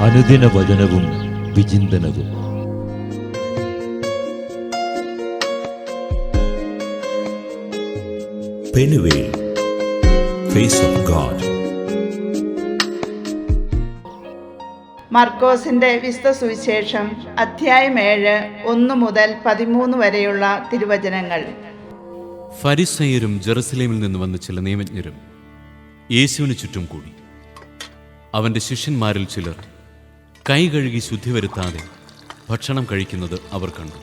അനുദിന വചനവും വിചിന്തനവും. Of God. മർക്കോസിന്റെ വിശുദ്ധ സുവിശേഷം അധ്യായം ഏഴ് ഒന്ന് മുതൽ പതിമൂന്ന് വരെയുള്ള തിരുവചനങ്ങൾ. ഫരിസയരും ജെറുസലേമിൽ നിന്ന് വന്ന ചില നിയമജ്ഞരും യേശുവിന് ചുറ്റും കൂടി. അവന്റെ ശിഷ്യന്മാരിൽ ചിലർ. കൈ കഴുകി ശുദ്ധി വരുത്താതെ ഭക്ഷണം കഴിക്കുന്നത് അവർ കണ്ടു.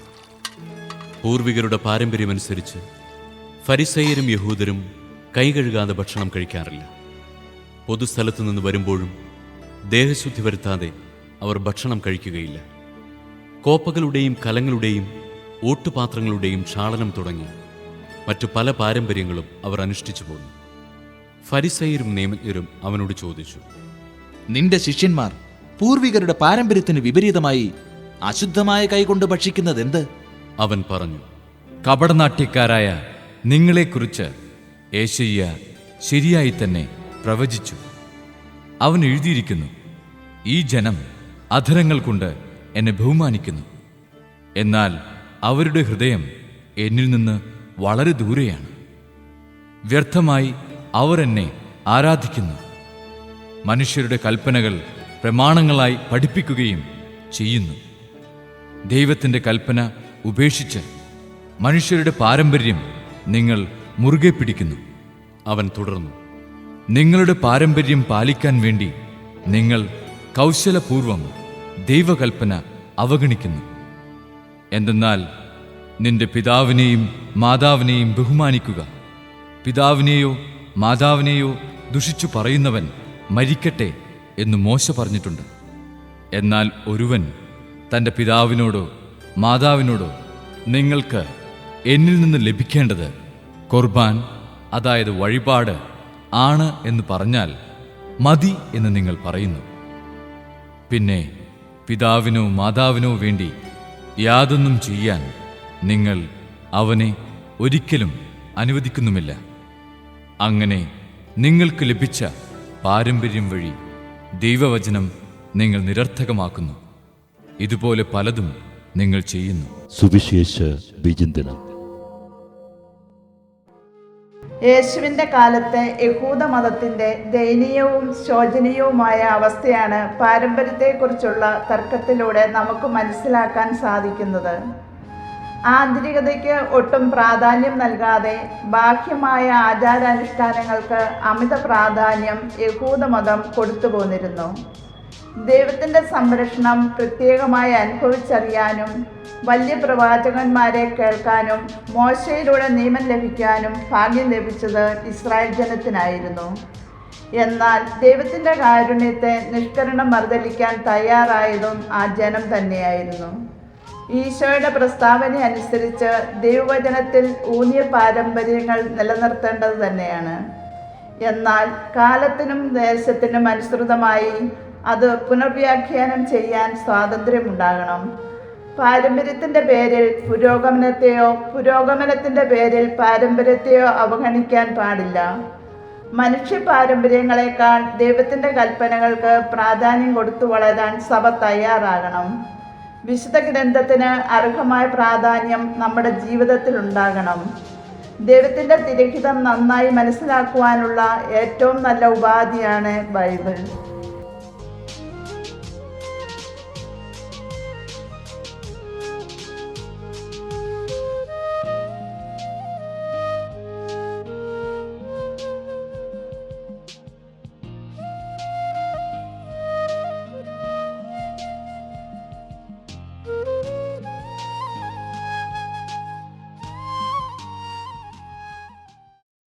പൂർവികരുടെ പാരമ്പര്യമനുസരിച്ച് ഫരിസയ്യരും യഹൂദരും കൈ കഴുകാതെ ഭക്ഷണം കഴിക്കാറില്ല. പൊതുസ്ഥലത്തു നിന്ന് വരുമ്പോഴും ദേഹശുദ്ധി വരുത്താതെ അവർ ഭക്ഷണം കഴിക്കുകയില്ല. കോപ്പകളുടെയും കലങ്ങളുടെയും ഓട്ടുപാത്രങ്ങളുടെയും ക്ഷാളനം തുടങ്ങി മറ്റു പല പാരമ്പര്യങ്ങളും അവർ അനുഷ്ഠിച്ചു പോന്നു. ഫരിസയ്യരും നിയമജ്ഞരും അവനോട് ചോദിച്ചു നിന്റെ ശിഷ്യന്മാർ പൂർവികരുടെ പാരമ്പര്യത്തിന് വിപരീതമായി അശുദ്ധമായ കൈകൊണ്ട് ഭക്ഷിക്കുന്നത് എന്ത് അവൻ പറഞ്ഞു കപടനാട്യക്കാരായ നിങ്ങളെക്കുറിച്ച് ഏശയ്യ ശരിയായി തന്നെ പ്രവചിച്ചു. അവൻ എഴുതിയിരിക്കുന്നു ഈ ജനം അധരങ്ങൾ കൊണ്ട് എന്നെ ബഹുമാനിക്കുന്നു. എന്നാൽ അവരുടെ ഹൃദയം എന്നിൽ നിന്ന് വളരെ ദൂരെയാണ്. വ്യർത്ഥമായി അവർ എന്നെ ആരാധിക്കുന്നു. മനുഷ്യരുടെ കൽപ്പനകൾ പ്രമാണങ്ങളായി പഠിപ്പിക്കുകയും ചെയ്യുന്നു. ദൈവത്തിന്റെ കൽപ്പന ഉപേക്ഷിച്ച് മനുഷ്യരുടെ പാരമ്പര്യം നിങ്ങൾ മുറുകെ പിടിക്കുന്നു. അവൻ തുടർന്നു നിങ്ങളുടെ പാരമ്പര്യം പാലിക്കാൻ വേണ്ടി നിങ്ങൾ കൗശലപൂർവം ദൈവകൽപ്പന അവഗണിക്കുന്നു. എന്തെന്നാൽ നിന്റെ പിതാവിനെയും മാതാവിനെയും ബഹുമാനിക്കുക. പിതാവിനെയോ മാതാവിനെയോ ദുഷിച്ചു പറയുന്നവൻ മരിക്കട്ടെ എന്ന് മോശ പറഞ്ഞിട്ടുണ്ട്. എന്നാൽ ഒരുവൻ തന്റെ പിതാവിനോടോ മാതാവിനോടോ നിങ്ങൾക്ക് എന്നിൽ നിന്ന് ലഭിക്കേണ്ടത് കുർബാൻ അതായത് വഴിപാട് ആണ് എന്ന് പറഞ്ഞാൽ മതി എന്ന് നിങ്ങൾ പറയുന്നു. പിന്നെ പിതാവിനോ മാതാവിനോ വേണ്ടി യാതൊന്നും ചെയ്യാൻ നിങ്ങൾ അവനെ ഒരിക്കലും അനുവദിക്കുന്നുമില്ല. അങ്ങനെ നിങ്ങൾക്ക് ലഭിച്ച പാരമ്പര്യം വഴി ദൈവവചനം നിങ്ങൾ നിരർത്ഥകമാക്കുന്നു. ഇതുപോലെ പലതും നിങ്ങൾ ചെയ്യുന്നു. സുവിശേഷ വിചിന്തനം. യേശുവിന്റെ കാലത്തെ യഹൂദ മതത്തിന്റെ ദയനീയവും ശോചനീയവുമായ അവസ്ഥയാണ് പാരമ്പര്യത്തെക്കുറിച്ചുള്ള തർക്കത്തിലൂടെ നമുക്ക് മനസ്സിലാക്കാൻ സാധിക്കുന്നത്. ആന്തരികതയ്ക്ക് ഒട്ടും പ്രാധാന്യം നൽകാതെ ബാഹ്യമായ ആചാരാനുഷ്ഠാനങ്ങൾക്ക് അമിത പ്രാധാന്യം യഹൂദമതം കൊടുത്തു പോന്നിരുന്നു. ദൈവത്തിന്റെ സംരക്ഷണം പ്രത്യേകമായി അനുഭവിച്ചറിയാനും വലിയ പ്രവാചകന്മാരെ കേൾക്കാനും മോശയിലൂടെ നിയമം ലഭിക്കാനും ഭാഗ്യം ലഭിച്ചത് ഇസ്രായേൽ ജനത്തിനായിരുന്നു. എന്നാൽ ദൈവത്തിന്റെ കാരുണ്യത്തെ നിഷ്കരണം മറുതലിക്കാൻ തയ്യാറായതും ആ ജനം തന്നെയായിരുന്നു. ഈശോയുടെ പ്രസ്താവന അനുസരിച്ച് ദൈവവചനത്തിൽ ഊന്നിയ പാരമ്പര്യങ്ങൾ നിലനിർത്തേണ്ടത് തന്നെയാണ്. എന്നാൽ കാലത്തിനും ദേശത്തിനും അനുസൃതമായി അത് പുനർവ്യാഖ്യാനം ചെയ്യാൻ സ്വാതന്ത്ര്യമുണ്ടാകണം. പാരമ്പര്യത്തിന്റെ പേരിൽ പുരോഗമനത്തെയോ പുരോഗമനത്തിന്റെ പേരിൽ പാരമ്പര്യത്തെയോ അവഗണിക്കാൻ പാടില്ല. മനുഷ്യ പാരമ്പര്യങ്ങളെക്കാൾ ദൈവത്തിന്റെ കൽപ്പനകൾക്ക് പ്രാധാന്യം കൊടുത്തു വളരാൻ സഭ തയ്യാറാകണം. വിശുദ്ധ ഗ്രന്ഥത്തിന് അർഹമായ പ്രാധാന്യം നമ്മുടെ ജീവിതത്തിൽ ഉണ്ടാകണം. ദൈവത്തിന്റെ തിരഹിതം നന്നായി മനസ്സിലാക്കുവാനുള്ള ഏറ്റവും നല്ല ഉപാധിയാണ് ബൈബിൾ.